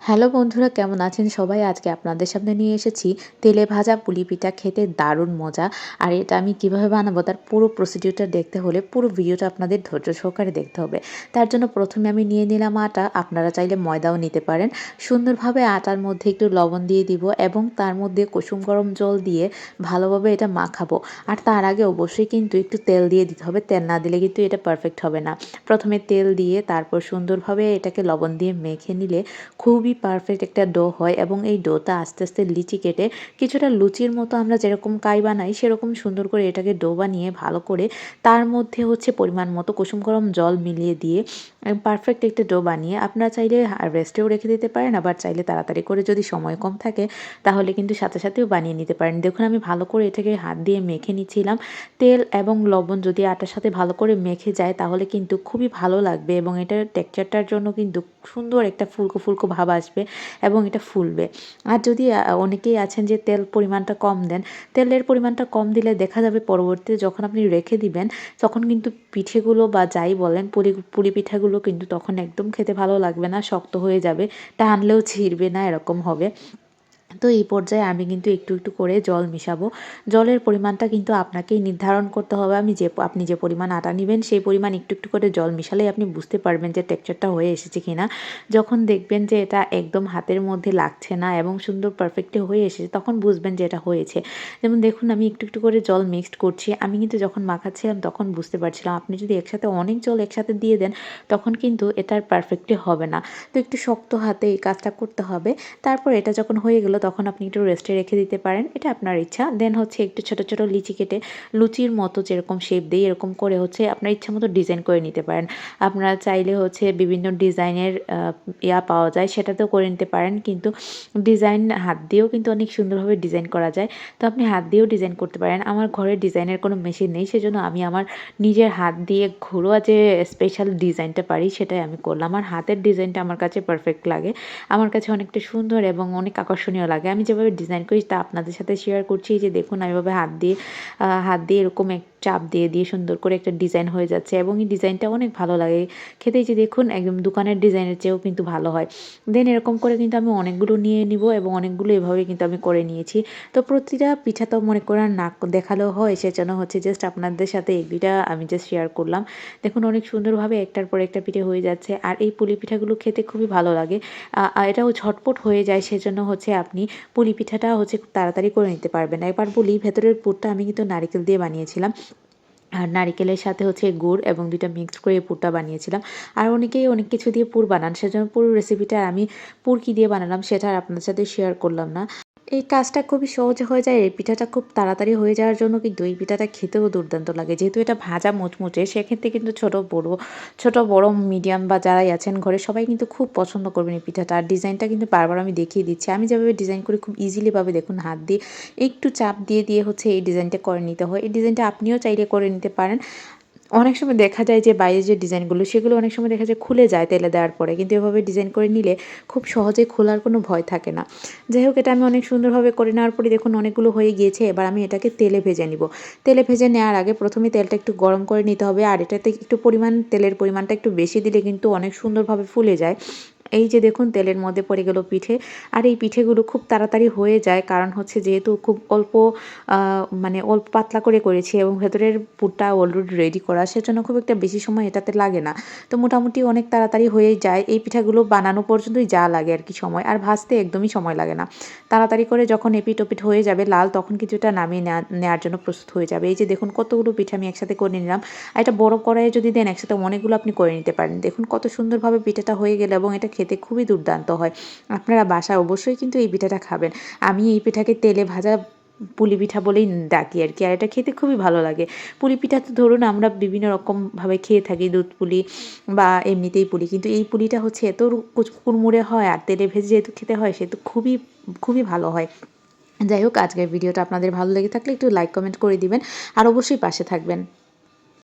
Hello বন্ধুরা, কেমন আছেন সবাই? আজকে আপনাদের সামনে নিয়ে এসেছি তেলে ভাজা পুলি পিঠা, খেতে দারুণ মজা। আর এটা আমি কীভাবে বানাবো, তার পুরো প্রসিডিউরটা দেখতে হলে, পুরো ভিডিওটা আপনাদের ধৈর্য সহকারে দেখতে হবে। তার জন্য প্রথমে আমি নিয়ে নিলাম আটা, আপনারা চাইলে ময়দাও নিতে পারেন। সুন্দরভাবে আটার মধ্যে একটু লবণ দিয়ে দিব এবং তার মধ্যে কুসুম গরম জল দিয়ে ভালোভাবে এটা মাখাবো। আর তার আগে অবশ্যই কিন্তু একটু তেল দিয়ে দিতে হবে। তেল না দিলে কিন্তু এটা পারফেক্ট হবে না। প্রথমে তেল দিয়ে তারপর সুন্দরভাবে এটাকে লবণ দিয়ে মেখে নিলে খুবই খুবই পারফেক্ট একটা ডো হয় এবং এই ডোটা আস্তে আস্তে লিচি কেটে কিছুটা লুচির মতো আমরা যেরকম কাই বানাই সেরকম সুন্দর করে এটাকে ডো বানিয়ে ভালো করে তার মধ্যে হচ্ছে পরিমাণ মতো কুসুম গরম জল মিলিয়ে দিয়ে পারফেক্ট একটা ডো বানিয়ে আপনারা চাইলে রেস্টেও রেখে দিতে পারেন, আবার চাইলে তাড়াতাড়ি করে যদি সময় কম থাকে তাহলে কিন্তু সাথে সাথেও বানিয়ে নিতে পারেন। দেখুন আমি ভালো করে এটাকে হাত দিয়ে মেখে নিচ্ছিলাম। তেল এবং লবণ যদি আটার সাথে ভালো করে মেখে যায় তাহলে কিন্তু খুবই ভালো লাগবে এবং এটার টেক্সচারটার জন্য কিন্তু সুন্দর একটা ফুলকো ফুলকো ভাব আসবে এবং এটা ফুলবে। আর যদি অনেকেই আছেন যে তেল পরিমাণটা কম দেন, তেলের পরিমাণটা কম দিলে দেখা যাবে পরবর্তীতে যখন আপনি রেখে দিবেন, তখন কিন্তু পিঠেগুলো বা যাই বলেন, পুরি পুরি পিঠাগুলো কিন্তু তখন একদম খেতে ভালো লাগবে না, শক্ত হয়ে যাবে, টানলেও ছিঁড়বে না, এরকম হবে। তো এই পর্যায়ে আমি কিন্তু একটু একটু করে জল মিশাবো। জলের পরিমাণটা কিন্তু আপনাকেই নির্ধারণ করতে হবে। আমি যে আপনি যে পরিমাণ আটা নেবেন, সেই পরিমাণ একটু একটু করে জল মিশালেই আপনি বুঝতে পারবেন যে টেক্সচারটা হয়ে এসেছে কিনা। যখন দেখবেন যে এটা একদম হাতের মধ্যে লাগছে না এবং সুন্দর পারফেক্টলি হয়ে এসেছে, তখন বুঝবেন যে এটা হয়েছে। যেমন দেখুন, আমি একটু একটু করে জল মিক্সড করছি। আমি কিন্তু যখন মাখাচ্ছিলাম, তখন বুঝতে পারছিলাম, আপনি যদি একসাথে অনেক জল একসাথে দিয়ে দেন, তখন কিন্তু এটার পারফেক্টলি হবে না। তো একটু শক্ত হাতে এই কাজটা করতে হবে। তারপর এটা যখন হয়ে গেল তখন আপনি একটু রেস্টে রেখে দিতে পারেন। এটা আপনার ইচ্ছা। দেন হচ্ছে একটু ছোটো ছোটো লিচি কেটে লুচির মতো যেরকম শেপ দিই এরকম করে হচ্ছে আপনার ইচ্ছা মতো ডিজাইন করে নিতে পারেন। আপনারা চাইলে হচ্ছে বিভিন্ন ডিজাইনের ইয়া পাওয়া যায়, সেটাতেও করে নিতে পারেন। কিন্তু ডিজাইন হাত দিয়েও কিন্তু অনেক সুন্দরভাবে ডিজাইন করা যায়। তো আপনি হাত দিয়েও ডিজাইন করতে পারেন। আমার ঘরে ডিজাইনের কোনো মেশিন নেই, সেজন্য আমি আমার নিজের হাত দিয়ে ঘরোয়া যে স্পেশাল ডিজাইনটা পারি, সেটাই আমি করলাম। আমার হাতের ডিজাইনটা আমার কাছে পারফেক্ট লাগে। আমার কাছে অনেকটা সুন্দর এবং অনেক আকর্ষণীয় লাগে। আমি যেভাবে ডিজাইন করি, তা আপনাদের সাথে শেয়ার করছি। যে দেখুন, আমি এভাবে হাত দিয়ে হাত দিয়ে এরকম এক চাপ দিয়ে দিয়ে সুন্দর করে একটা ডিজাইন হয়ে যাচ্ছে এবং এই ডিজাইনটা অনেক ভালো লাগে। খেতেই যে দেখুন, একদম দোকানের ডিজাইনের চেয়েও কিন্তু ভালো হয়। দেন এরকম করে কিন্তু আমি অনেকগুলো নিয়ে নিব এবং অনেকগুলো এভাবে কিন্তু আমি করে নিয়েছি। তো প্রতিটা পিঠা তো মনে করেন না দেখালেও হয়, সেজন্য হচ্ছে জাস্ট আপনাদের সাথে দুইটা আমি জাস্ট শেয়ার করলাম। দেখুন, অনেক সুন্দরভাবে একটার পর একটা পিঠে হয়ে যাচ্ছে আর এই পুলি পিঠাগুলো খেতে খুবই ভালো লাগে। এটাও ঝটপট হয়ে যায়, সেজন্য হচ্ছে আপনি পুলি পিঠাটা হচ্ছে খুব তাড়াতাড়ি করে নিতে পারবেন। একবার বলি, ভেতরের পুরটা আমি কিন্তু নারিকেল দিয়ে বানিয়েছিলাম। আর নারিকেলের সাথে হচ্ছে গুড় এবং দুইটা মিক্স করে পুরটা বানিয়েছিলাম। আর অনেকেই অনেক কিছু দিয়ে পুর বানান, সেজন্য পুরো রেসিপিটা আমি পুর কী দিয়ে বানালাম সেটা আর আপনার সাথে শেয়ার করলাম না। এই কাজটা খুবই সহজে হয়ে যায়, এই পিঠাটা খুব তাড়াতাড়ি হয়ে যাওয়ার জন্য কিন্তু এই পিঠাটা খেতেও দুর্দান্ত লাগে। যেহেতু এটা ভাজা মুচমুচে, সেক্ষেত্রে কিন্তু ছোট বড় ছোট বড় মিডিয়াম বা যারাই আছেন ঘরে, সবাই কিন্তু খুব পছন্দ করবেন এই পিঠাটা। আর ডিজাইনটা কিন্তু বারবার আমি দেখিয়ে দিচ্ছি। আমি যেভাবে ডিজাইন করি খুব ইজিলিভাবে দেখুন, হাত দিয়ে একটু চাপ দিয়ে দিয়ে হচ্ছে এই ডিজাইনটা করে নিতে হয়। এই ডিজাইনটা আপনিও চাইলে করে নিতে পারেন। অনেক সময় দেখা যায় যে বাইরে যে ডিজাইনগুলো, সেগুলো অনেক সময় দেখা যায় খুলে যায় তেলে দেওয়ার পরে। কিন্তু এভাবে ডিজাইন করে নিলে খুব সহজে খোলার কোনো ভয় থাকে না। যাই হোক, এটা আমি অনেক সুন্দরভাবে করে নেওয়ার পরে দেখুন অনেকগুলো হয়ে গিয়েছে, এবার আমি এটাকে তেলে ভেজে নিব। তেলে ভেজে নেওয়ার আগে প্রথমে তেলটা একটু গরম করে নিতে হবে, আর এটাতে একটু পরিমাণ, তেলের পরিমাণটা একটু বেশি দিলে কিন্তু অনেক সুন্দরভাবে ফুলে যায়। এই যে দেখুন, তেলের মধ্যে পড়ে গেল পিঠে। আর এই পিঠেগুলো খুব তাড়াতাড়ি হয়ে যায়, কারণ হচ্ছে যেহেতু খুব অল্প মানে অল্প পাতলা করে করেছি এবং ভেতরের পুরটা অলরেডি রেডি করা, সেজন্য খুব একটা বেশি সময় এটাতে লাগে না। তো মোটামুটি অনেক তাড়াতাড়ি হয়ে যায়। এই পিঠাগুলো বানানো পর্যন্তই যা লাগে আর কি সময়, আর ভাজতে একদমই সময় লাগে না। তাড়াতাড়ি করে যখন এপিট ওপিট হয়ে যাবে লাল, তখন কিছুটা নামিয়ে নেওয়ার জন্য প্রস্তুত হয়ে যাবে। এই যে দেখুন, কতগুলো পিঠা আমি একসাথে করে নিলাম। আর এটা বড় কড়াইয়ে যদি দেন, একসাথে অনেকগুলো আপনি করে নিতে পারেন। দেখুন, কত সুন্দরভাবে পিঠাটা হয়ে গেল এবং এটা খেতে খুবই দুর্দান্ত হয়। আপনারা বাসায় অবশ্যই কিন্তু এই পিঠাটা খাবেন। আমি এই পিঠাকে তেলে ভাজা পুলি পিঠা বলেই ডাকি আর কি আর এটা খেতে খুবই ভালো লাগে। পুলি পিঠা তো ধরুন আমরা বিভিন্ন রকমভাবে খেয়ে থাকি, দুধ পুলি বা এমনিতেই পুলি, কিন্তু এই পুলিটা হচ্ছে এত কুড়মুড়ে হয় আর তেলে ভেজে যেহেতু খেতে হয় সেহেতু খুবই খুবই ভালো হয়। যাই হোক, আজকের ভিডিওটা আপনাদের ভালো লেগে থাকলে একটু লাইক কমেন্ট করে দিবেন, আর অবশ্যই পাশে থাকবেন।